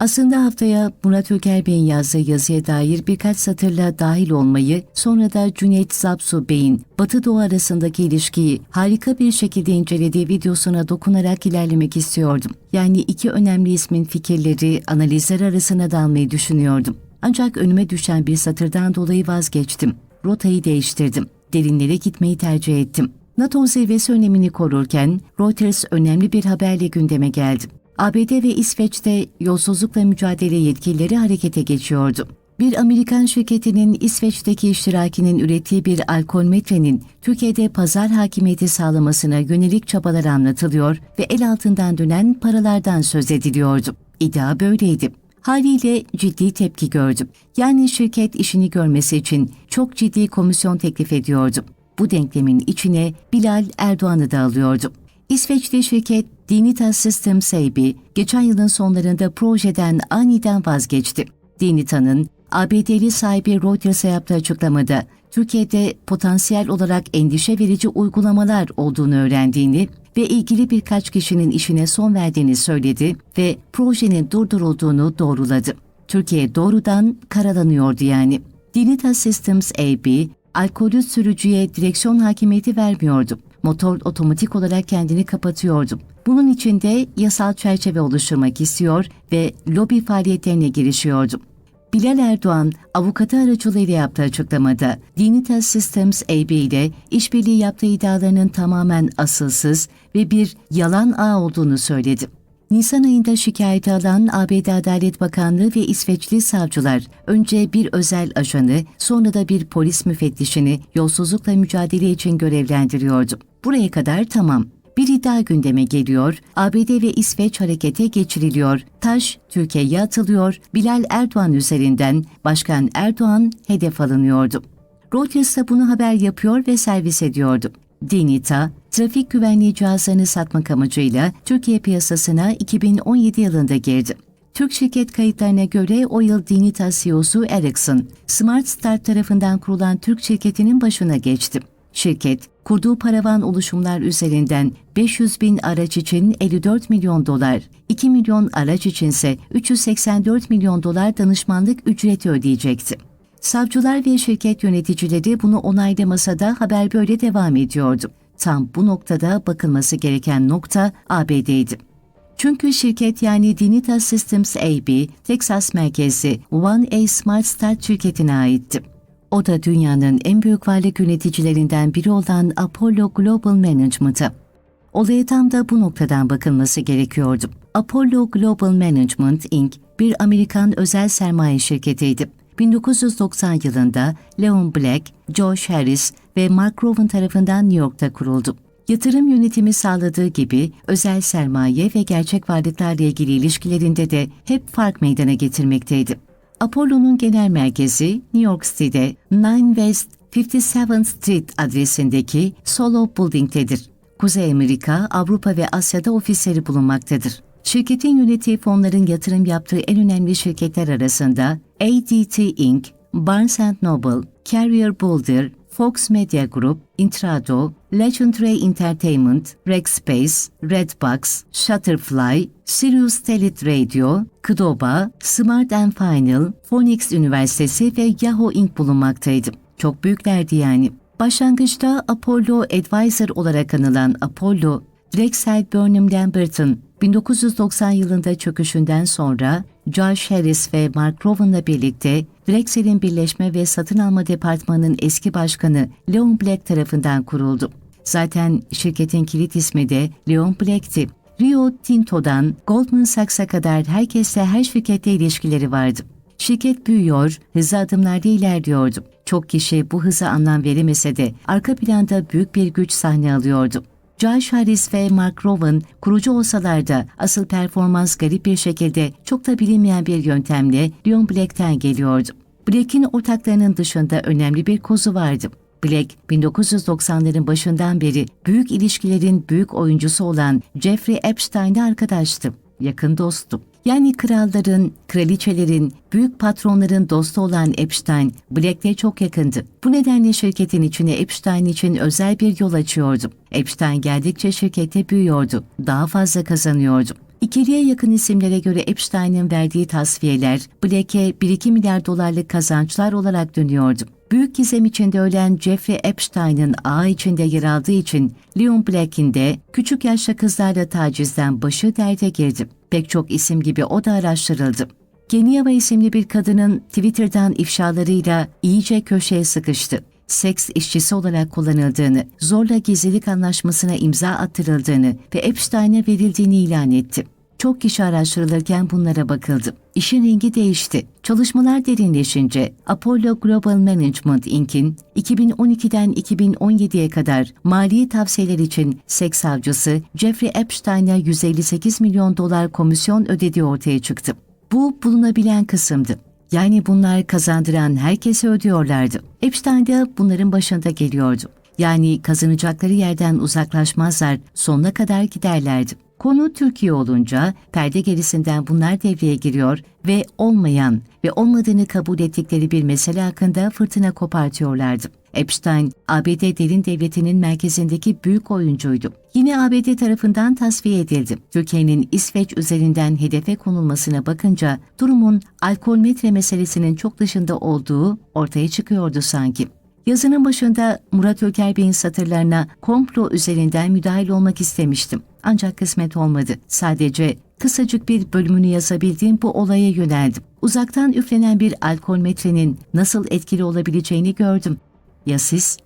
Aslında haftaya Murat Öker Bey'in yazdığı yazıya dair birkaç satırla dahil olmayı, sonra da Cüneyt Zapsu Bey'in Batı Doğu arasındaki ilişkiyi harika bir şekilde incelediği videosuna dokunarak ilerlemek istiyordum. Yani iki önemli ismin fikirleri, analizler arasına dalmayı düşünüyordum. Ancak önüme düşen bir satırdan dolayı vazgeçtim. Rotayı değiştirdim. Derinlere gitmeyi tercih ettim. NATO zirvesi önemini korurken Reuters önemli bir haberle gündeme geldi. ABD ve İsveç'te yolsuzlukla mücadele yetkilileri harekete geçiyordu. Bir Amerikan şirketinin İsveç'teki iştirakinin ürettiği bir alkol metrenin Türkiye'de pazar hakimiyeti sağlamasına yönelik çabalar anlatılıyor ve el altından dönen paralardan söz ediliyordu. İddia böyleydi. Haliyle ciddi tepki gördü. Yani şirket işini görmesi için çok ciddi komisyon teklif ediyordu. Bu denklemin içine Bilal Erdoğan'ı da alıyordu. İsveçli şirket Dinitas Systems AB geçen yılın sonlarında projeden aniden vazgeçti. Dinita'nın ABD'li sahibi Reuters'a yaptığı açıklamada Türkiye'de potansiyel olarak endişe verici uygulamalar olduğunu öğrendiğini ve ilgili birkaç kişinin işine son verdiğini söyledi ve projenin durdurulduğunu doğruladı. Türkiye doğrudan karalanıyordu yani. Dinitas Systems AB, alkolü sürücüye direksiyon hakimiyeti vermiyordu. Motor otomatik olarak kendini kapatıyordu. Bunun için de yasal çerçeve oluşturmak istiyor ve lobi faaliyetlerine girişiyordu. Bilal Erdoğan, avukatı aracılığıyla yaptığı açıklamada Dinitas Systems AB ile işbirliği yaptığı iddialarının tamamen asılsız ve bir yalan ağ olduğunu söyledi. Nisan ayında şikayeti alan ABD Adalet Bakanlığı ve İsveçli savcılar önce bir özel ajanı sonra da bir polis müfettişini yolsuzlukla mücadele için görevlendiriyordu. Buraya kadar tamam. Bir iddia gündeme geliyor, ABD ve İsveç harekete geçiriliyor, taş Türkiye'ye atılıyor, Bilal Erdoğan üzerinden Başkan Erdoğan hedef alınıyordu. Reuters da bunu haber yapıyor ve servis ediyordu. Dinita, trafik güvenliği cihazlarını satmak amacıyla Türkiye piyasasına 2017 yılında girdi. Türk şirket kayıtlarına göre o yıl Dinita CEO'su Ericsson, Smart Start tarafından kurulan Türk şirketinin başına geçti. Şirket, kurduğu paravan oluşumlar üzerinden 500 bin araç için 54 milyon dolar, 2 milyon araç içinse 384 milyon dolar danışmanlık ücreti ödeyecekti. Savcılar ve şirket yöneticileri bunu onaylamasa da haber böyle devam ediyordu. Tam bu noktada bakılması gereken nokta ABD'ydi. Çünkü şirket yani Dinitas Systems AB, Texas merkezli One A Smart Start şirketine aitti. O da dünyanın en büyük varlık yöneticilerinden biri olan Apollo Global Management'a. Olaya tam da bu noktadan bakılması gerekiyordu. Apollo Global Management Inc. bir Amerikan özel sermaye şirketiydi. 1990 yılında Leon Black, Josh Harris ve Mark Rowan tarafından New York'ta kuruldu. Yatırım yönetimi sağladığı gibi özel sermaye ve gerçek varlıklarla ilgili ilişkilerinde de hep fark meydana getirmekteydi. Apollo'nun genel merkezi New York City'de 9 West 57th Street adresindeki Solo Building'tedir. Kuzey Amerika, Avrupa ve Asya'da ofisleri bulunmaktadır. Şirketin yönettiği fonların yatırım yaptığı en önemli şirketler arasında ADT Inc., Barnes Noble, Carrier Boulder, Fox Media Group, Intrado, Legendary Entertainment, Rackspace, Redbox, Shutterfly, Sirius Telit Radio, Kdoba, Smart and Final, Phoenix Üniversitesi ve Yahoo Inc. bulunmaktaydı. Çok büyüklerdi yani. Başlangıçta Apollo Advisor olarak anılan Apollo, Drexel Burnham Lambert'ın 1990 yılında çöküşünden sonra Josh Harris ve Mark Rowan'la birlikte Drexel'in birleşme ve satın alma departmanının eski başkanı Leon Black tarafından kuruldu. Zaten şirketin kilit ismi de Leon Black'ti. Rio Tinto'dan Goldman Sachs'a kadar herkesle her şirkette ilişkileri vardı. Şirket büyüyor, hızlı adımlarda ilerliyordu. Çok kişi bu hıza anlam veremese de arka planda büyük bir güç sahne alıyordu. Josh Harris ve Mark Rowan kurucu olsalar da asıl performans garip bir şekilde çok da bilinmeyen bir yöntemle Leon Black'ten geliyordu. Black'in ortaklarının dışında önemli bir kozu vardı. Black, 1990'ların başından beri büyük ilişkilerin büyük oyuncusu olan Jeffrey Epstein'le arkadaştı, yakın dosttu. Yani kralların, kraliçelerin, büyük patronların dostu olan Epstein, Black'le çok yakındı. Bu nedenle şirketin içine Epstein için özel bir yol açıyordu. Epstein geldikçe şirkette büyüyordu, daha fazla kazanıyordu. 40'ye yakın isimlere göre Epstein'in verdiği tasfiyeler Black'e 1-2 milyar dolarlık kazançlar olarak dönüyordu. Büyük gizem içinde ölen Jeffrey Epstein'ın ağı içinde yer aldığı için Leon Black'in de küçük yaşta kızlarla tacizden başı derde girdi. Pek çok isim gibi o da araştırıldı. Genieva isimli bir kadının Twitter'dan ifşalarıyla iyice köşeye sıkıştı. Seks işçisi olarak kullanıldığını, zorla gizlilik anlaşmasına imza attırıldığını ve Epstein'e verildiğini ilan etti. Çok kişi araştırılırken bunlara bakıldı. İşin rengi değişti. Çalışmalar derinleşince Apollo Global Management Inc.'in 2012'den 2017'ye kadar mali tavsiyeler için seks savcısı Jeffrey Epstein'a 158 milyon dolar komisyon ödediği ortaya çıktı. Bu bulunabilen kısımdı. Yani bunlar kazandıran herkese ödüyorlardı. Epstein de bunların başında geliyordu. Yani kazanacakları yerden uzaklaşmazlar, sonuna kadar giderlerdi. Konu Türkiye olunca perde gerisinden bunlar devreye giriyor ve olmayan ve olmadığını kabul ettikleri bir mesele hakkında fırtına kopartıyorlardı. Epstein, ABD derin devletinin merkezindeki büyük oyuncuydu. Yine ABD tarafından tasfiye edildi. Türkiye'nin İsveç üzerinden hedefe konulmasına bakınca durumun alkol metre meselesinin çok dışında olduğu ortaya çıkıyordu sanki. Yazının başında Murat Öker Bey'in satırlarına komplo üzerinden müdahil olmak istemiştim. Ancak kısmet olmadı. Sadece kısacık bir bölümünü yazabildiğim bu olaya yöneldim. Uzaktan üflenen bir alkol metrenin nasıl etkili olabileceğini gördüm. Ya siz?